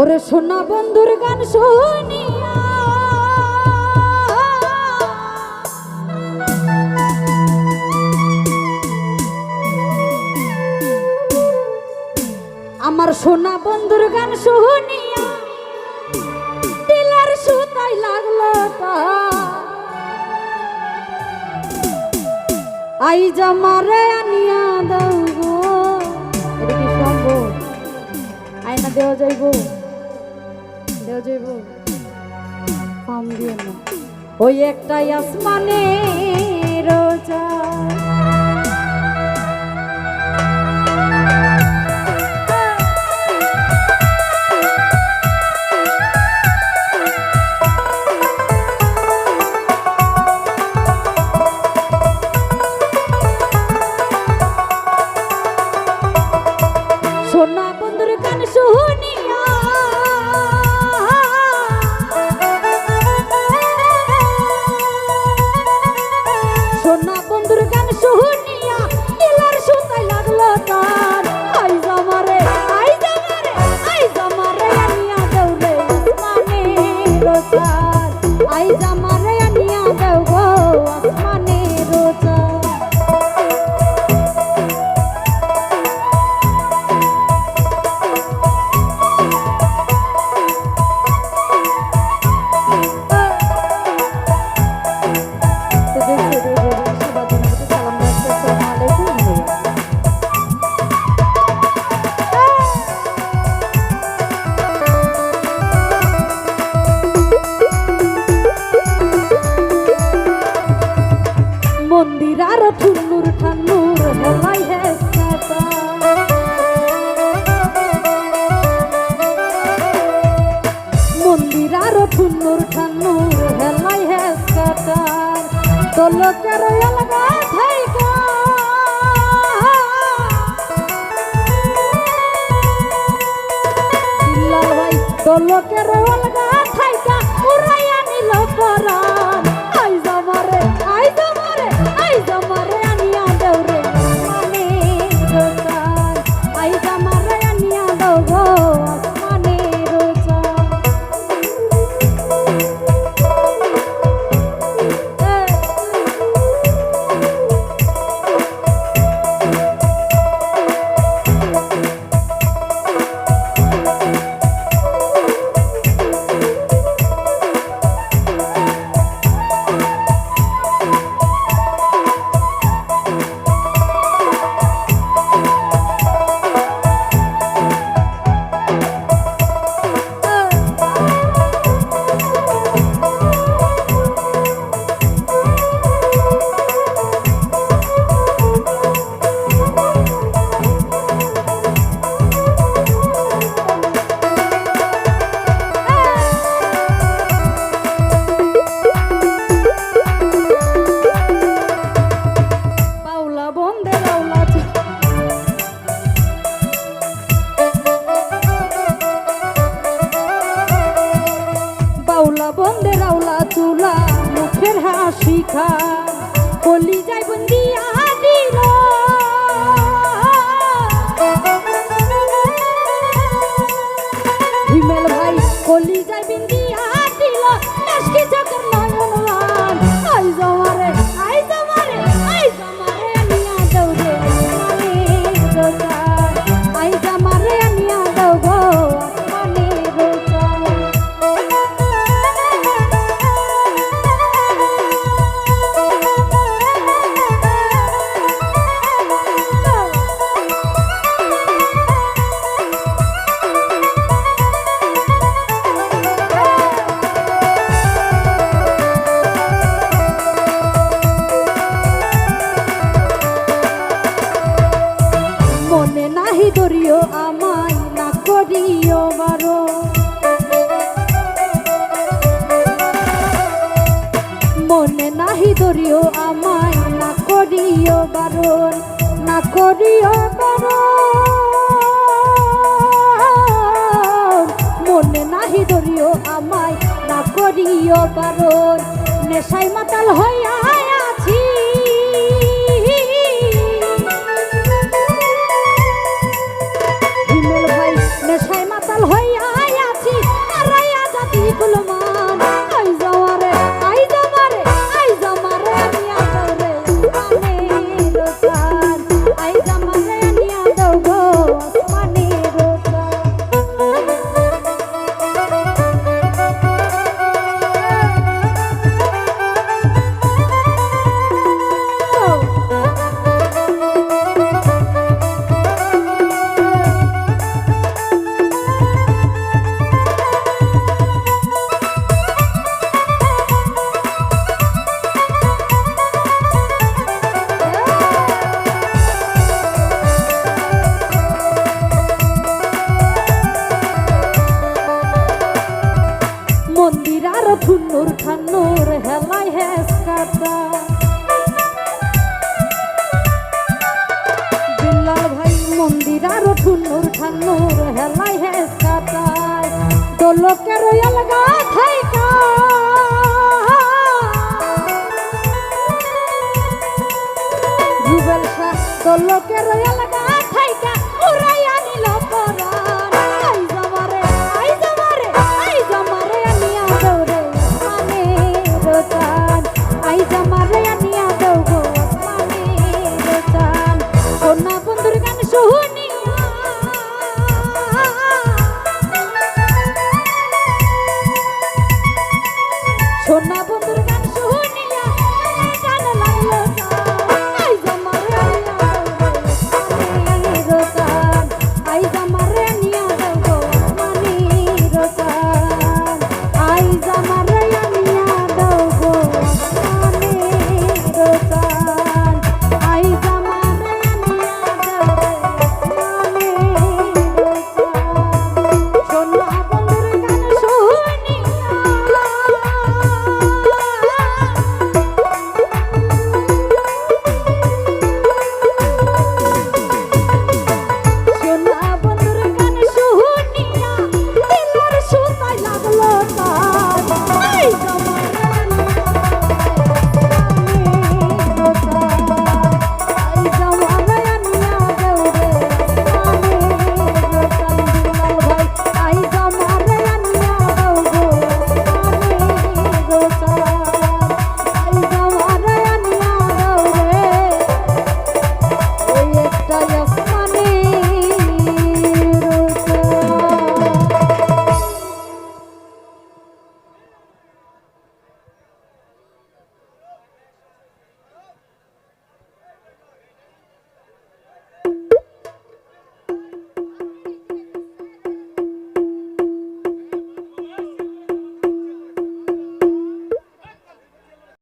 ওরে সোনা বন্ধুর গান শুনিয়া আমার সোনা বন্ধুর গান তার। আই জামারে আনিয়া দাও আয়না দেওয়া যাইব? দেওয়া যাইব? পাম দিয়ে না ওই একটাই আসমানে রোজা। 사 মন্দির খানু হেলাই অলগা থাইকা বিল্লাল ভাই দোলকের থাইকা উড়াইয়া নিল পরাণ। বাউলা বন্দে রাউলা চুলা মুখের হাসি খা কলি যাই বন্দি দিল হিমেল ভাই কলি যাই বিন্দিয়া দিল ধরিও আমায়, না করিও বারণ, না করিও বারণ। মনে নাহি ধরিও আমায়, না করিও বারণ। নেশাই মাতাল হইয়া ঠান্নুর হেলাই হেস কাটা বিল্লাল ভাই মন্দির আর ঠুন্নুর ঠান্নুর হেলাই হেস কাটায় দোলকের অলগা থাইকা রুবেল শাহ দোলকের অলগা